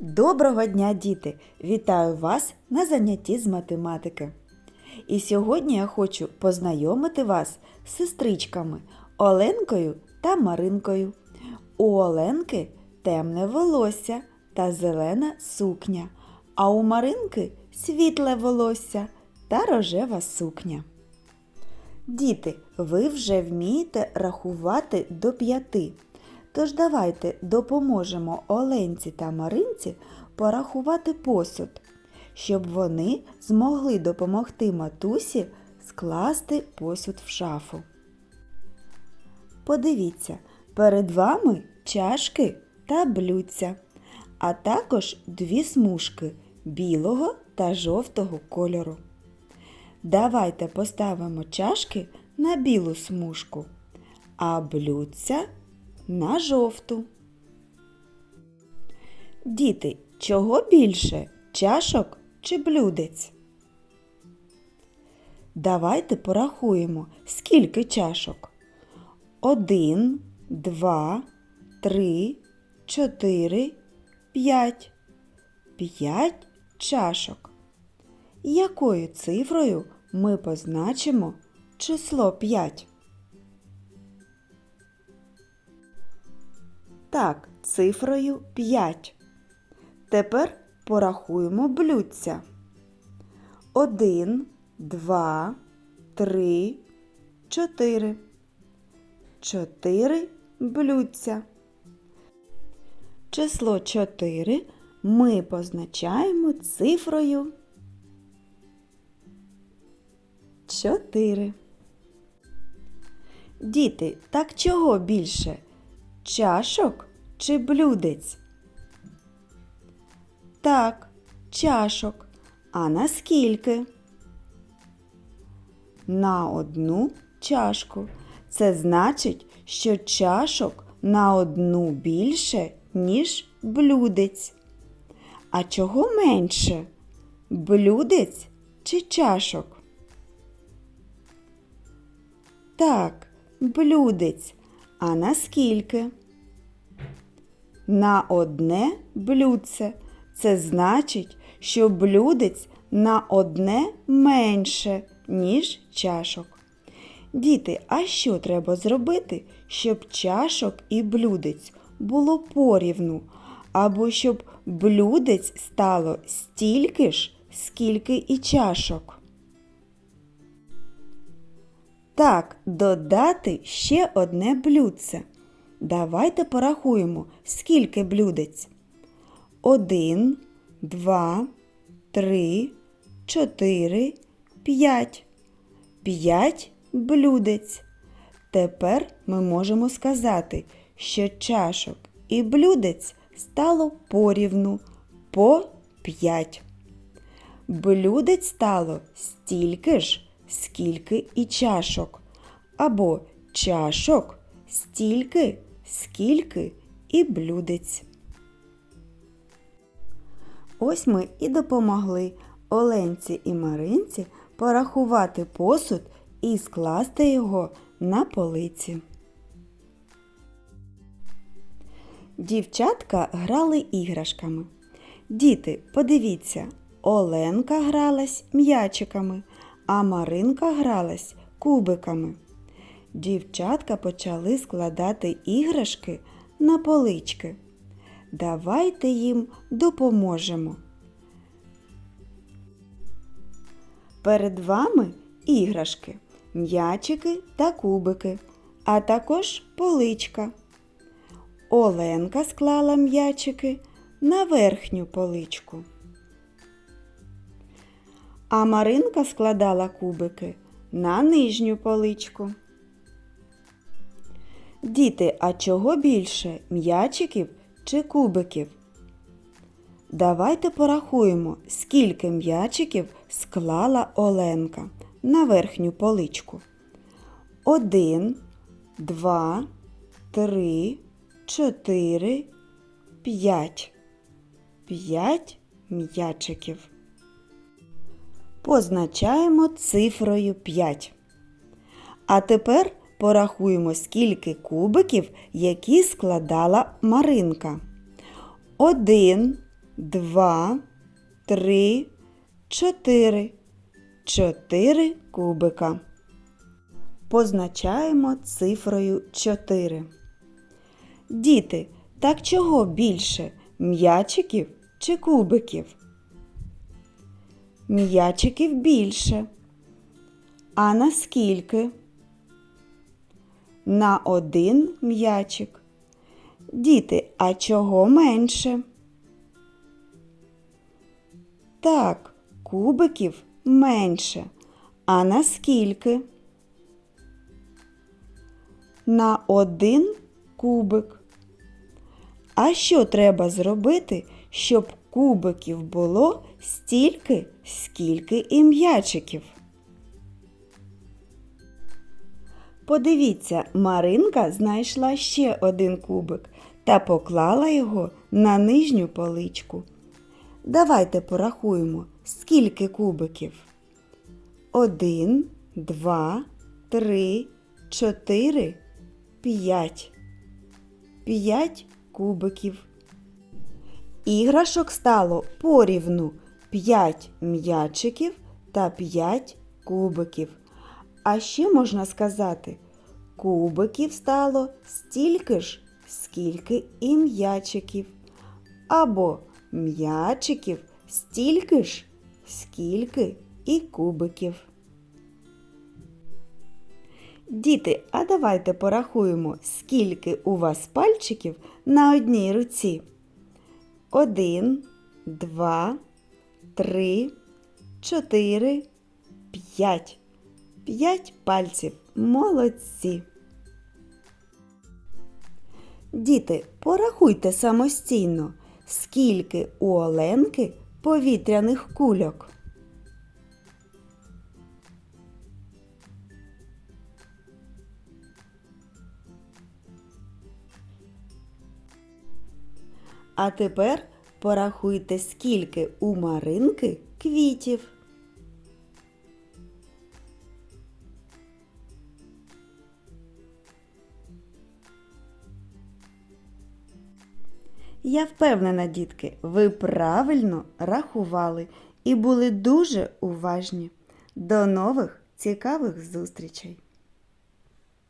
Доброго дня, діти! Вітаю вас на занятті з математики. І сьогодні я хочу познайомити вас з сестричками Оленкою та Маринкою. У Оленки темне волосся та зелена сукня, а у Маринки світле волосся та рожева сукня. Діти, ви вже вмієте рахувати до п'яти. Тож давайте допоможемо Оленці та Маринці порахувати посуд, щоб вони змогли допомогти матусі скласти посуд в шафу. Подивіться, перед вами чашки та блюдця, а також дві смужки білого та жовтого кольору. Давайте поставимо чашки на білу смужку, а блюдця на жовту. Діти, чого більше чашок чи блюдець? Давайте порахуємо, скільки чашок. Один, два, три, чотири, п'ять. П'ять чашок. Якою цифрою ми позначимо число 5? Так, цифрою 5. Тепер порахуємо блюдця. 1, 2, 3, 4. 4 блюдця. Число 4 ми позначаємо цифрою 4. Діти, так чого більше? Чашок чи блюдець? Так, чашок. А на скільки? На одну чашку. Це значить, що чашок на одну більше, ніж блюдець. А чого менше? Блюдець чи чашок? Так, блюдець. А на скільки? На одне блюдце. Це значить, що блюдець на одне менше, ніж чашок. Діти, а що треба зробити, щоб чашок і блюдець було порівну, або щоб блюдець стало стільки ж, скільки і чашок? Так, додати ще одне блюдце. Давайте порахуємо, скільки блюдець. Один, два, три, чотири, п'ять. П'ять блюдець. Тепер ми можемо сказати, що чашок і блюдець стало порівну по п'ять. Блюдець стало стільки ж, скільки і чашок, або чашок стільки, скільки і блюдець. Ось ми і допомогли Оленці і Маринці порахувати посуд і скласти його на полиці. Дівчатка грали іграшками. Діти, подивіться, Оленка гралась м'ячиками, а Маринка гралась кубиками. Дівчатка почали складати іграшки на полички. Давайте їм допоможемо. Перед вами іграшки, м'ячики та кубики, а також поличка. Оленка склала м'ячики на верхню поличку. А Маринка складала кубики на нижню поличку. Діти, а чого більше м'ячиків чи кубиків? Давайте порахуємо, скільки м'ячиків склала Оленка на верхню поличку. Один, два, три, чотири, п'ять. П'ять м'ячиків. Позначаємо цифрою 5. А тепер порахуємо, скільки кубиків, які складала Маринка. Один, два, три, чотири. Чотири кубика. Позначаємо цифрою 4. Діти, так чого більше? М'ячиків чи кубиків? М'ячиків більше. А наскільки? На один м'ячик. Діти, а чого менше? Так, кубиків менше. А наскільки? На один кубик. А що треба зробити, щоб кубиків було стільки, скільки і м'ячиків? Подивіться, Маринка знайшла ще один кубик та поклала його на нижню поличку. Давайте порахуємо, скільки кубиків. Один, два, три, чотири, п'ять. П'ять кубиків. Іграшок стало порівну 5 м'ячиків та 5 кубиків. А ще можна сказати, кубиків стало стільки ж, скільки і м'ячиків. Або м'ячиків стільки ж, скільки і кубиків. Діти, а давайте порахуємо, скільки у вас пальчиків на одній руці. Один, два, три, чотири, п'ять. П'ять пальців. Молодці. Діти, порахуйте самостійно, скільки у Оленки повітряних кульок. А тепер порахуйте, скільки у Маринки квітів. Я впевнена, дітки, ви правильно рахували і були дуже уважні. До нових цікавих зустрічей!